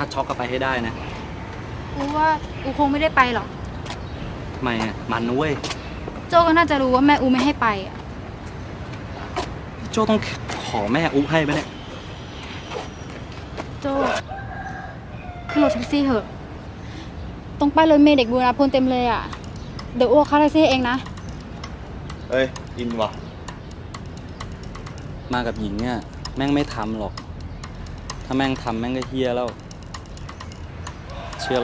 ถ้าช็อกก็ไปให้ได้นะอูว่าอูคงไม่ได้ไปหรอก ทำไมอะมันนะเว้ยโจก็น่าจะรู้ว่าแม่อูไม่ให้ไปอะโจต้องขอแม่อุ๊ให้ไหมเนี่ย โจขึ้นรถแท็กซี่เถอะ ตรงป้ายรถเมล์เด็กบูรณาพลเต็มเลยอะเดี๋ยวอ้วกค่าแท็กซี่เองนะ เอ้ย อินว่ะ มากับหญิงเนี่ยแม่งไม่ทำหรอก ถ้าแม่งทำแม่งก็เฮียแล้ว เชื่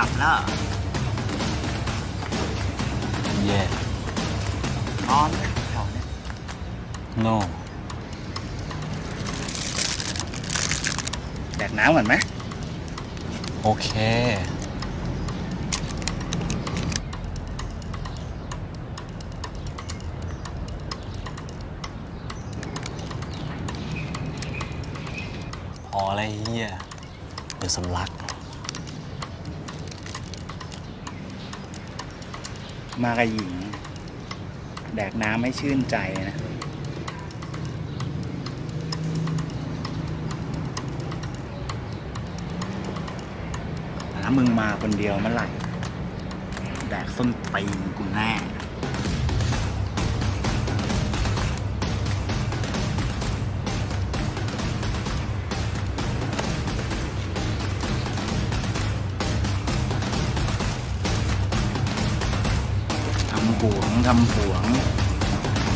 กลับแล้วเย่นอนแถวเนี้ยโน่แดกน้ำก่อนไหมโอเค พออะไรเฮียเดี๋ยวสำลัก มากับหญิง แดกน้ำให้ชื่นใจนะถ้ามึงมาคนเดียวเมื่อไหร่ แดกส้นตีนกูแน่ำหวงทำหวง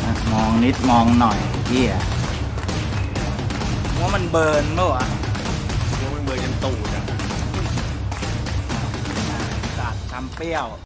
นะมองนิดมองหน่อยพี่อะว่ามันเบิร์นเมื่อวะว่ามันเบิร์นจนตูดอะตัดทำเปรี้ยว